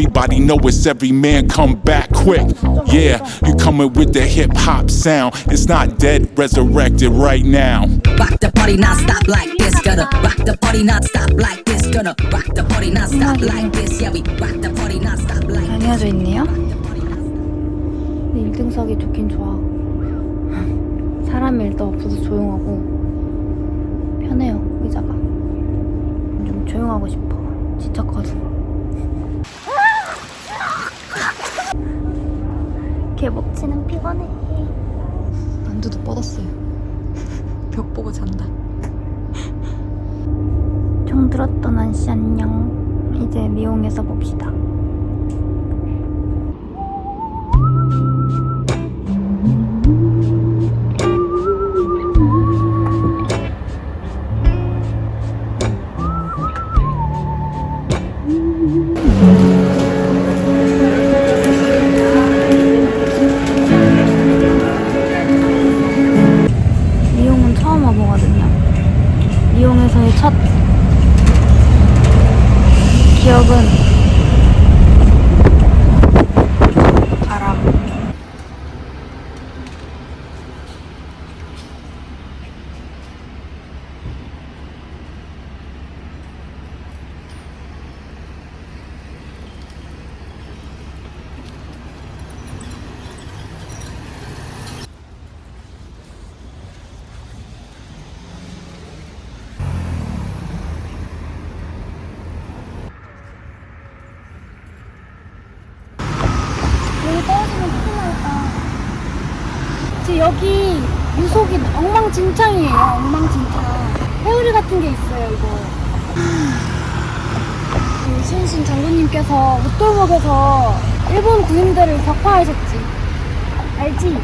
Everybody know it's every man come back quick. Yeah, you coming with the hip hop sound. It's not dead, resurrected right now. Rock the party not stop like this. Gonna rock the party not stop like this. Gonna rock the party not stop like this. Yeah, we rock the party not stop like this. 정해져 있네요. 근데 1등석이 좋긴 좋아. 사람이 일단 없어서 조용하고 편해요 의자가. 좀 조용하고 싶어. 지쳐가지고. 개복치는 피곤해. 만두도 뻗었어요. 벽 보고 잔다. 총 들었던 한씨 안녕. 이제 미용에서 봅시다. 첫 기억은 바람. 여기 떨어지면 큰일 나겠다. 지금 여기 유속이 엉망진창이에요. 엉망진창. 회오리 같은 게 있어요, 이거. 그 장군님께서 웃돌목에서 일본 군인들을 격파하셨지. 알지?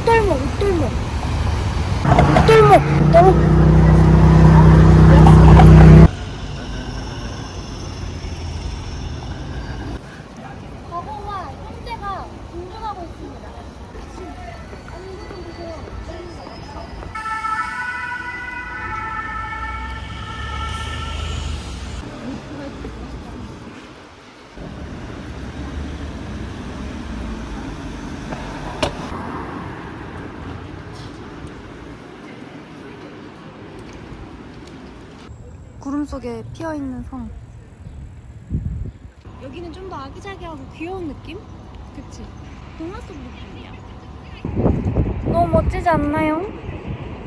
웃돌목, 웃돌목. 웃돌목, 웃돌목. 과거와 현대가 공존하고 있습니다. 아니 이거 좀 보세요. 구름 속에 피어 있는 성. 여기는 좀 더 아기자기하고 귀여운 느낌? 그치? 동화 속 느낌이야. 너무 멋지지 않나요?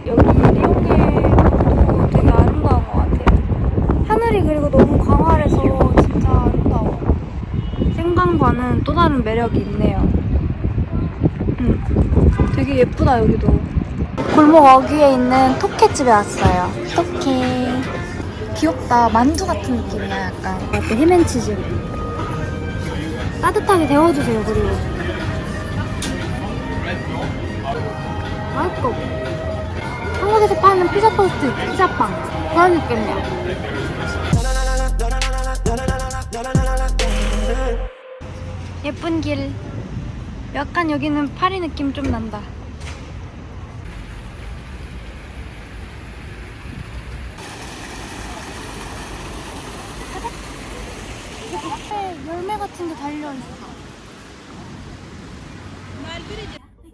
여기 리옹의 것도 되게 아름다운 것 같아요. 하늘이 그리고 너무 광활해서 진짜 아름다워. 생강과는 또 다른 매력이 있네요. 음, 되게 예쁘다 여기도. 골목 어귀에 있는 토케집에 왔어요. 토케. 귀엽다. 만두 같은 느낌이야 약간. 앞에 해맨치즈. 따뜻하게 데워주세요 그리고 맛있고 한국에서 파는 피자 토스트 피자빵 그런 느낌이야 예쁜 길 약간 여기는 파리 느낌 좀 난다 앞에 열매 같은 게 달려있어.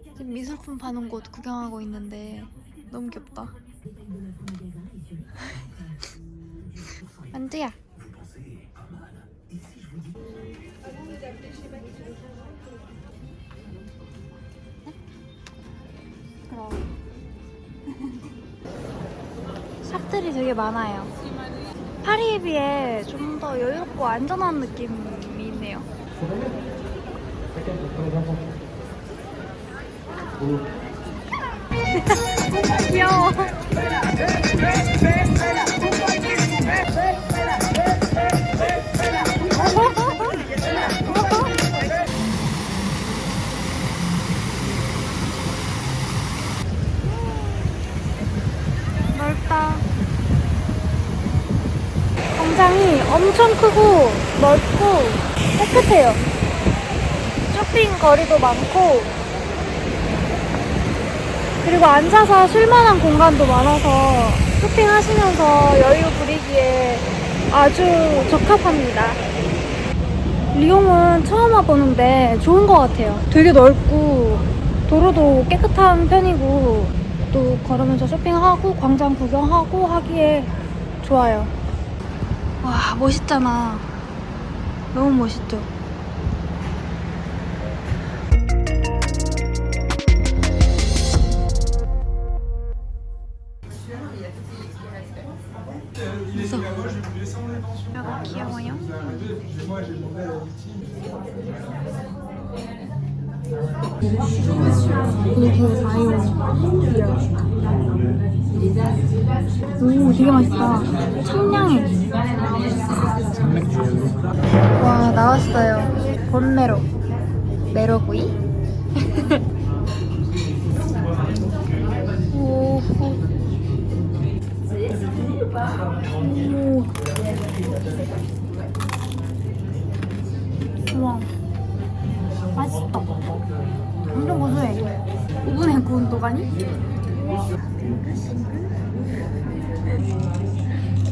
지금 미술품 파는 곳 구경하고 있는데 너무 귀엽다. 만두야. 샵들이 되게 많아요. 파리에 비해 좀 더 여유롭고 안전한 느낌이 있네요. 귀여워. 넓다. 광장이 엄청 크고 넓고 깨끗해요. 쇼핑 거리도 많고 그리고 앉아서 쉴만한 공간도 많아서 쇼핑하시면서 여유 부리기에 아주 적합합니다. 리옹은 처음 와보는데 좋은 것 같아요. 되게 넓고 도로도 깨끗한 편이고 또 걸으면서 쇼핑하고 광장 구경하고 하기에 좋아요. 와 멋있잖아. 너무 멋있죠? 이게 바이오 오 되게 맛있다. 청량해 와 나왔어요. 본메로. 메로구이 가니?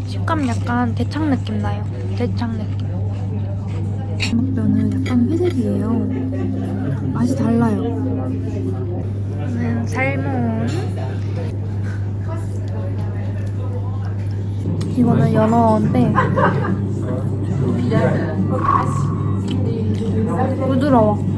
식감 약간 대창 느낌 나요. 대창 느낌. 면은 약간 회색이에요. 맛이 달라요. 저는 살몬 이거는 연어인데 부드러워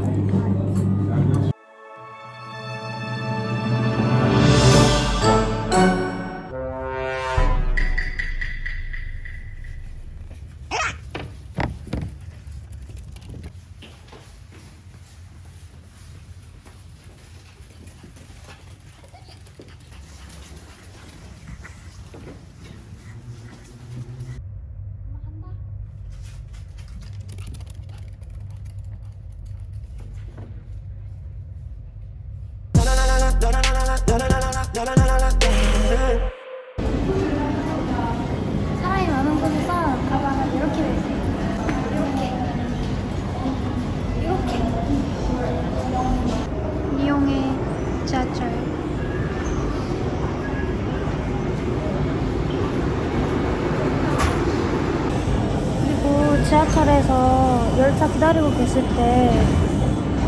지하철에서 열차 기다리고 계실 때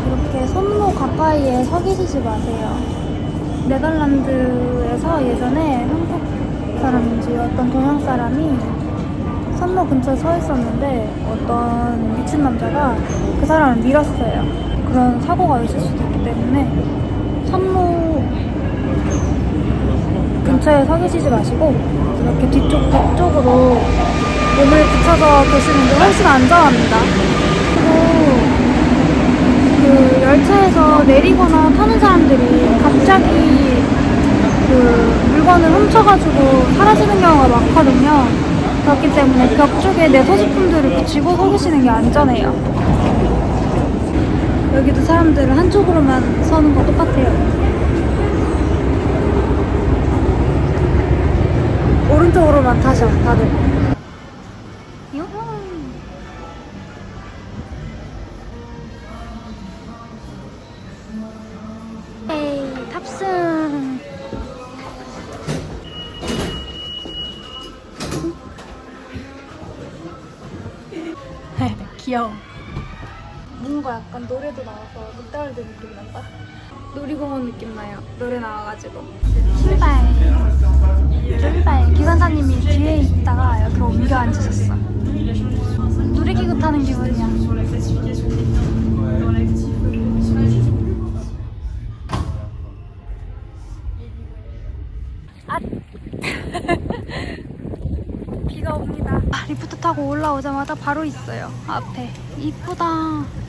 이렇게 손목 가까이에 서 계시지 마세요. 네덜란드에서 예전에 한국 사람인지 어떤 동양 사람이 선로 근처에 서 있었는데 어떤 미친 남자가 그 사람을 밀었어요. 그런 사고가 있을 수도 있기 때문에 선로 근처에 서 계시지 마시고 이렇게 뒤쪽 뒤쪽으로 몸을 붙여서 계시는 게 훨씬 안전합니다. 그리고 그 열차에서 내리거나 타는 사람들이 갑자기 그 물건을 훔쳐가지고 사라지는 경우가 많거든요. 그렇기 때문에 벽 쪽에 내 소지품들을 붙이고 서 계시는 게 안전해요. 여기도 사람들은 한쪽으로만 서는 거 똑같아요. 오른쪽으로만 타셔, 다들. 귀여워. 뭔가 약간 노래도 나와서 늑다울드 느낌 난다. 놀이공원 느낌 나요. 노래 나와가지고. 출발. 출발. 기관사님이 뒤에 있다가 이렇게 옮겨 앉으셨어. 놀이기구 타는 기분이야. 아. 비가 옵니다. 아, 리프트 타고 올라오자마자 바로 있어요. 앞에. 이쁘다.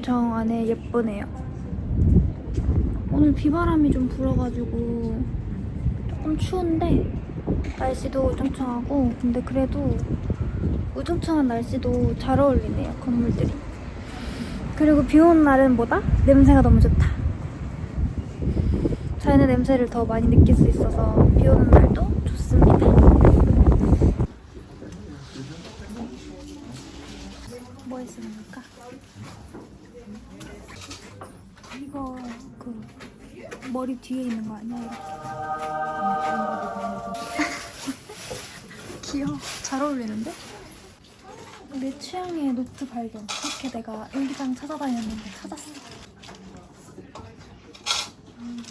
엄청 안에 예쁘네요. 오늘 비바람이 좀 불어가지고 조금 추운데 날씨도 우중충하고 근데 그래도 우중충한 날씨도 잘 어울리네요 건물들이. 그리고 비 오는 날은 뭐다? 냄새가 너무 좋다. 자연의 냄새를 더 많이 느낄 수 있어서 비 오는 날도 좋습니다. 뭐 했으면 좋을까? 이거 그 머리 뒤에 있는 거 아니야? 귀여워. 잘 어울리는데? 내 취향의 노트 발견. 이렇게 내가 일기장 찾아다녔는데 찾았어. 음.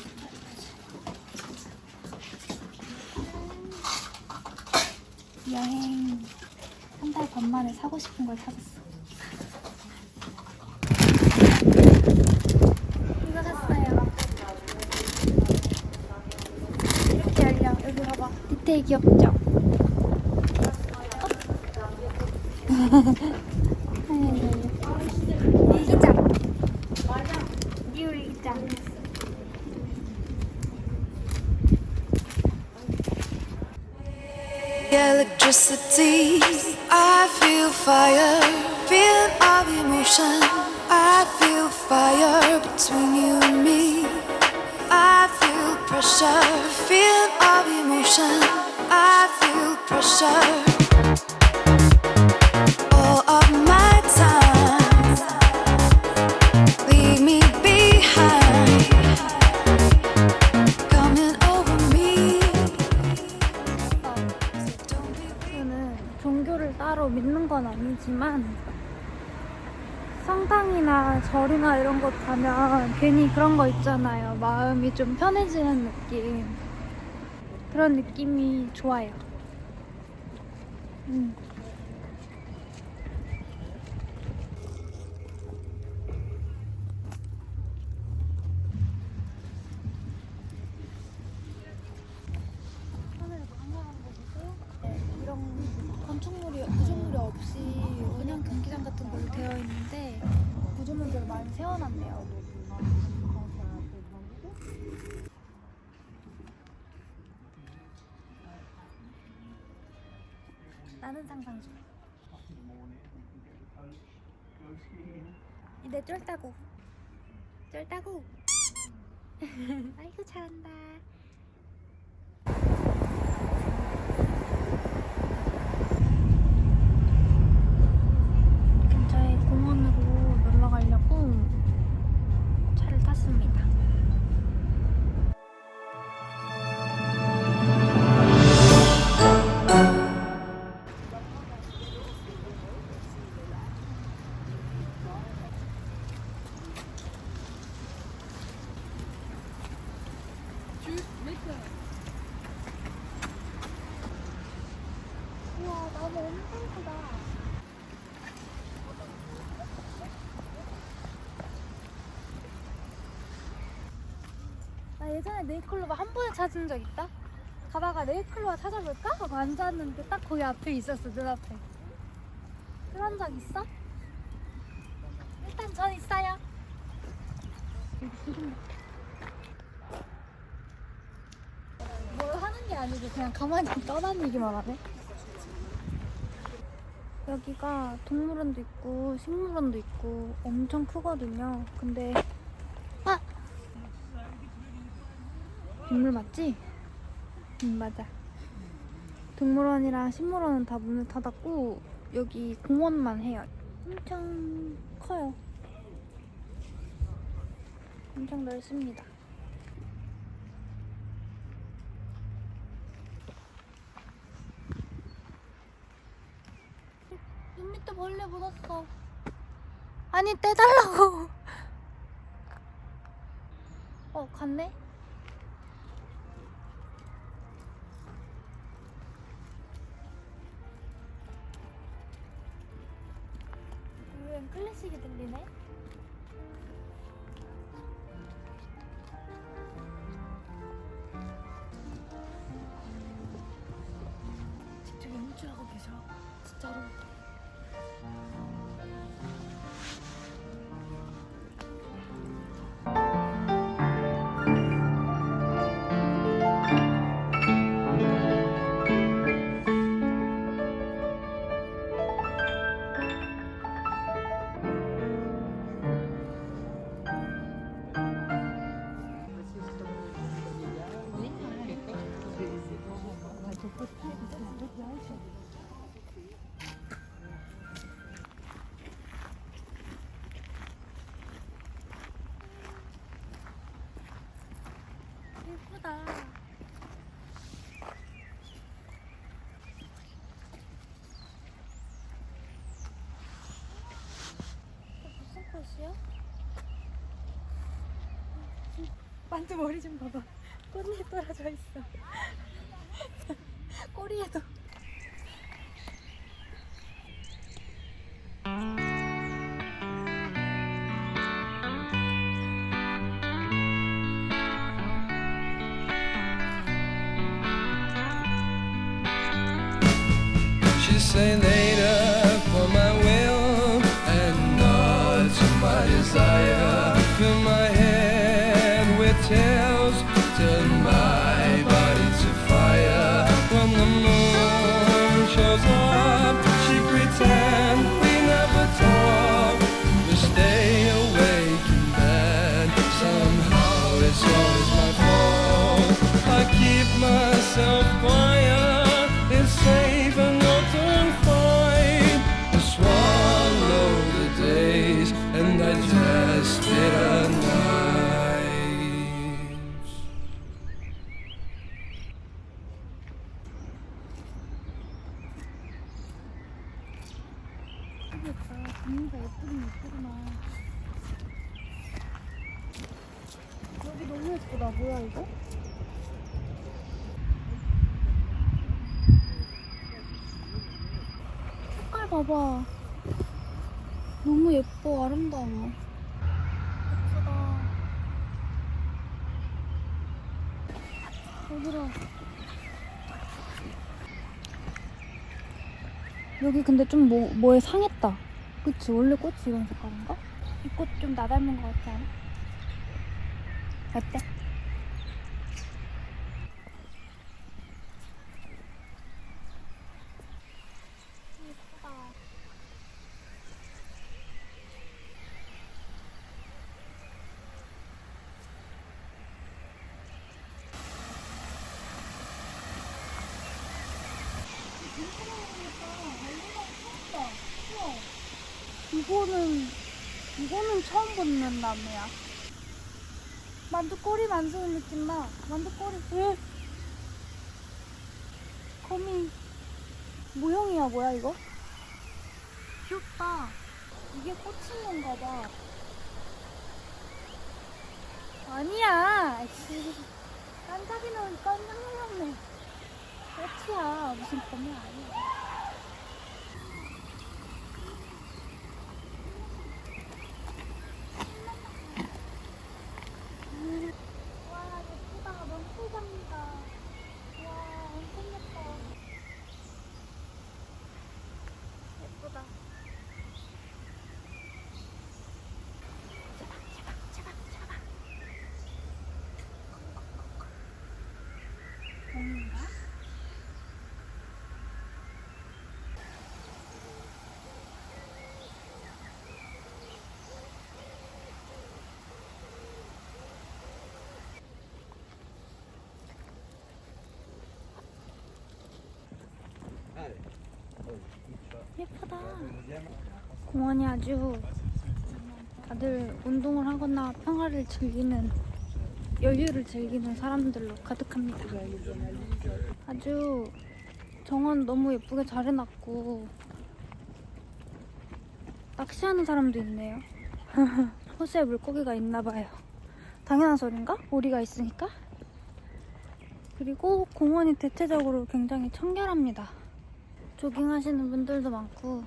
여행 한 달 반 만에 사고 싶은 걸 찾았어. Electricity, I feel fire, feel of emotion. I feel fire between you and me. I feel pressure, feel of emotion. 종교를 따로 믿는 건 아니지만 성당이나 절이나 이런 곳 가면 괜히 그런 거 있잖아요. 마음이 좀 편해지는 느낌. 그런 느낌이 좋아요. 음. 나는 상상 중. 이내 쫄다고. 쫄다고. 아이고 잘한다. 근처에 공원으로 놀러 가려고 차를 탔습니다. 네이클로바 한 번에 찾은 적 있다? 가다가 네이클로바 찾아볼까? 하고 앉았는데 딱 거기 앞에 있었어 눈앞에 그런 적 있어? 일단 전 있어요 뭘 하는 게 아니고 그냥 가만히 떠다니기만 하네 여기가 동물원도 있고 식물원도 있고 엄청 크거든요 근데 아! 빗물 맞지? 응 맞아. 동물원이랑 식물원은 다 문을 닫았고 여기 공원만 해요. 엄청 커요. 엄청 넓습니다. 눈 밑에 벌레 묻었어. 아니 떼달라고. 어 갔네 클래식이 들리네? 직접 연주하고 계셔 진짜로 꽃이야? 만두 머리 좀 봐봐. 꽃잎 떨어져 있어. 꼬리에도. 여기 근데 좀 뭐, 뭐에 상했다. 그치? 원래 꽃이 이런 색깔인가? 이 꽃 좀 나 닮은 것 같지 않아? 어때? 예쁘다. 이거는 이거는 처음 보는 나무야. 만두 꼬리 만드는 느낌 나. 만두 꼬리. 왜? 거미 모형이야 뭐야 이거? 귀엽다. 이게 꽂힌 건가 봐. 아니야. 씨. 깜짝이는 깜짝 놀랐네. 꽃이야. 무슨 거미 아니야. 와 예쁘다 너무 예쁘다 와 엄청 예뻐 예쁘다 제발 제발 제발 공인가? 예쁘다. 공원이 아주 다들 운동을 하거나 평화를 즐기는 여유를 즐기는 사람들로 가득합니다. 아주 정원 너무 예쁘게 잘 해놨고 낚시하는 사람도 있네요. 호수에 물고기가 있나 봐요. 당연한 소린가? 오리가 있으니까. 그리고 공원이 대체적으로 굉장히 청결합니다. 조깅하시는 분들도 많고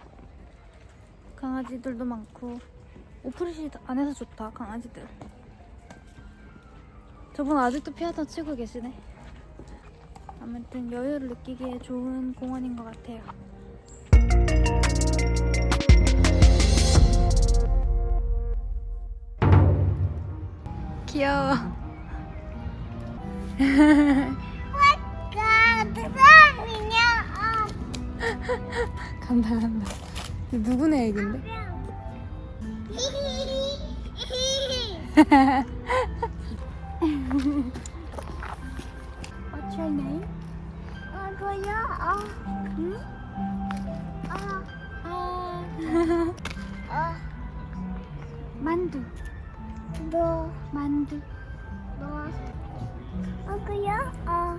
강아지들도 많고 오프리시 안에서 좋다 강아지들. 저분 아직도 피아노 치고 계시네. 아무튼 여유를 느끼기에 좋은 공원인 것 같아요. 귀여워 간다 간다 누구네 얘긴데? What's your name? 응? 아 만두 만두 어, 그요? 어.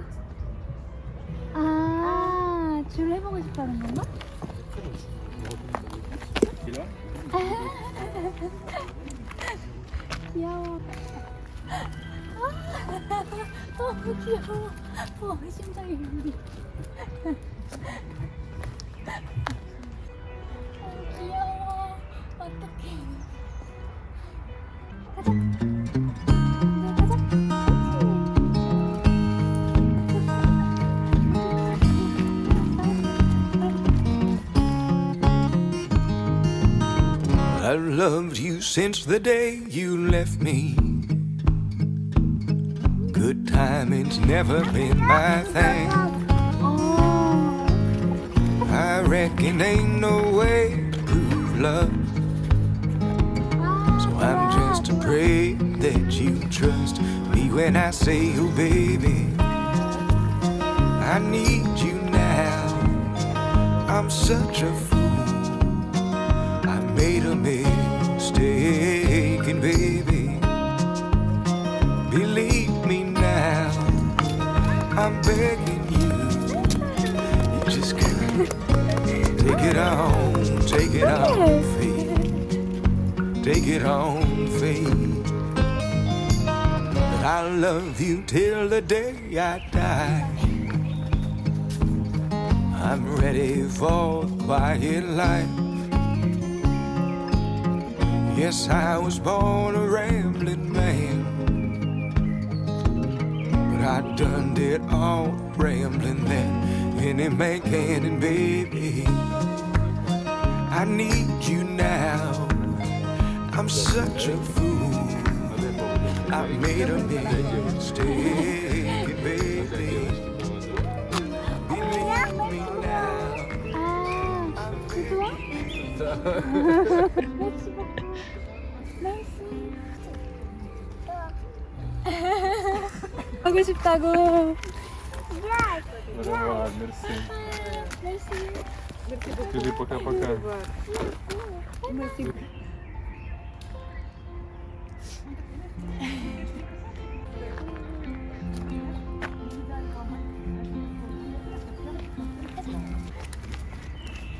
아, 줄 해보고 싶다는 건가? 귀여워. 아, 너무 귀여워. 어, 심장이 울리. 어, 귀여워. 어떡해. 가자. Loved you since the day you left me. Good timing's never been my thing. I reckon ain't no way to prove love. So I'm just to pray that you trust me when I say, oh baby, I need you now. I'm such a fool. I made a mistake, begging you, you just gotta take it on, take it on, faith, take it on, faith. That I'll love you till the day I die. I'm ready for quiet life. Yes, I was born a rambling I done did all the rambling that any man can, and baby, I need you now. I'm such a fool. I made a mistake, baby. Believe me now. Ah. 하고 싶다고. Здорово, мерси. merci. Скажи пока-пока.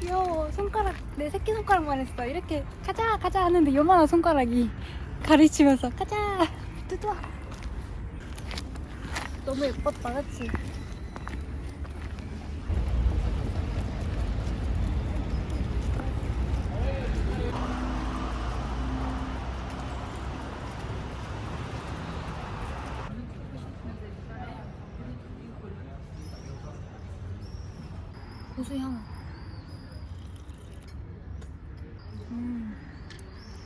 귀여워. 손가락, 내 새끼 손가락만 했어. 이렇게 가자, 가자 하는데 요만한 손가락이 가르치면서 가자, 뚜뚜 아. 너무 예뻤다, 그치? 고수향. 음,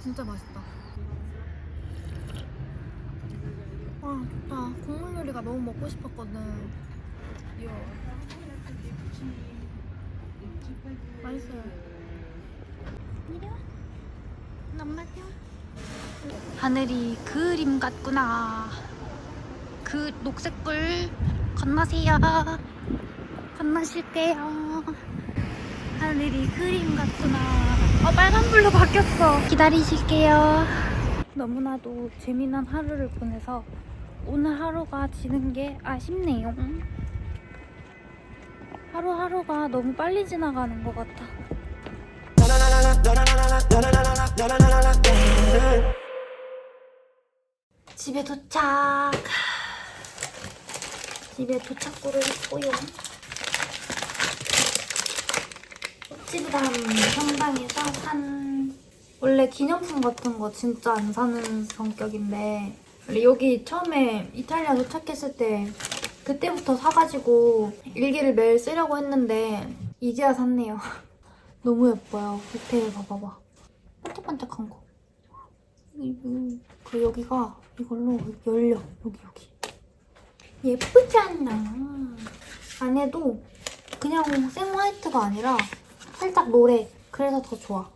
진짜 맛있다. 와, 좋다. 국물 요리가 너무 먹고 싶었거든. 이야. 맛있어요. 남마겨. 하늘이 그림 같구나. 그 녹색불 건너세요. 건너실게요. 하늘이 그림 같구나. 어, 빨간불로 바뀌었어. 기다리실게요. 너무나도 재미난 하루를 보내서 오늘 하루가 지는 게 아쉽네요. 하루하루가 너무 빨리 지나가는 것 같아. 집에 도착. 집에 도착구를 했고요. 찌르담 성당에서 산 원래 기념품 같은 거 진짜 안 사는 성격인데 원래 여기 처음에 이탈리아 도착했을 때 그때부터 사가지고 일기를 매일 쓰려고 했는데 이제야 샀네요. 너무 예뻐요. 디테일 봐봐봐. 반짝반짝한 거. 이- 그 여기가 이걸로 열려. 여기 여기. 예쁘지 않나? 안에도 그냥 생 화이트가 아니라 살짝 노래. 그래서 더 좋아.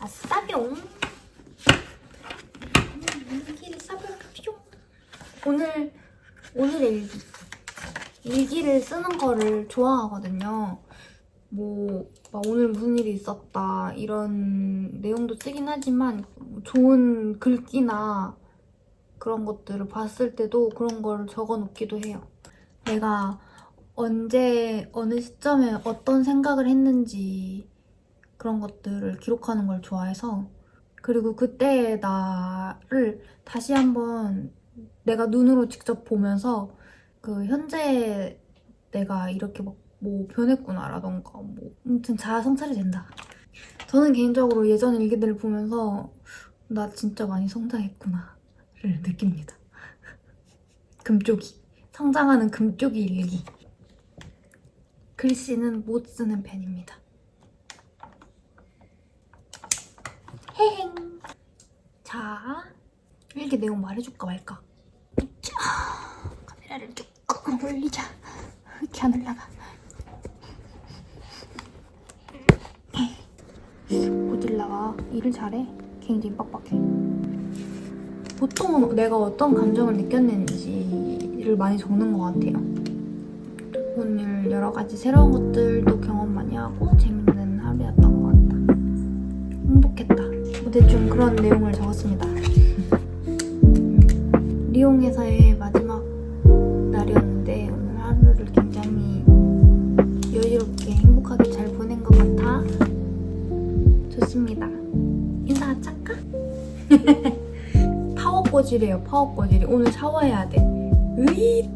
아싸뿅. 일기를 써볼까쇼. 오늘 오늘의 일기. 일기를 쓰는 거를 좋아하거든요. 뭐, 막 오늘 무슨 일이 있었다, 이런 내용도 쓰긴 하지만, 좋은 글귀나, 그런 것들을 봤을 때도 그런 걸 적어 놓기도 해요. 내가 언제, 어느 시점에 어떤 생각을 했는지 그런 것들을 기록하는 걸 좋아해서 그리고 그때의 나를 다시 한번 내가 눈으로 직접 보면서 그 현재 내가 이렇게 막 뭐 변했구나라던가 뭐 아무튼 자아 성찰이 된다. 저는 개인적으로 예전 일기들을 보면서 나 진짜 많이 성장했구나를 느낍니다. 금쪽이 성장하는 금쪽이 일기. 글씨는 못 쓰는 펜입니다. 헤행. 자, 일기 내용 말해줄까 말까? 자, 카메라를 조금 올리자. 이렇게 안 올라가. 고질라가 일을 잘해. 굉장히 빡빡해. 보통은 내가 어떤 감정을 느꼈는지를 많이 적는 것 같아요. 오늘 여러 가지 새로운 것들도 경험 많이 하고 재밌는 대충 그런 내용을 적었습니다. 리옹에서의 마지막 날이었는데 오늘 하루를 굉장히 여유롭게 행복하게 잘 보낸 것 같아 좋습니다. 인사하자까? 파워 꼬질이에요. 파워 꼬질이 오늘 샤워해야 돼. 좋네.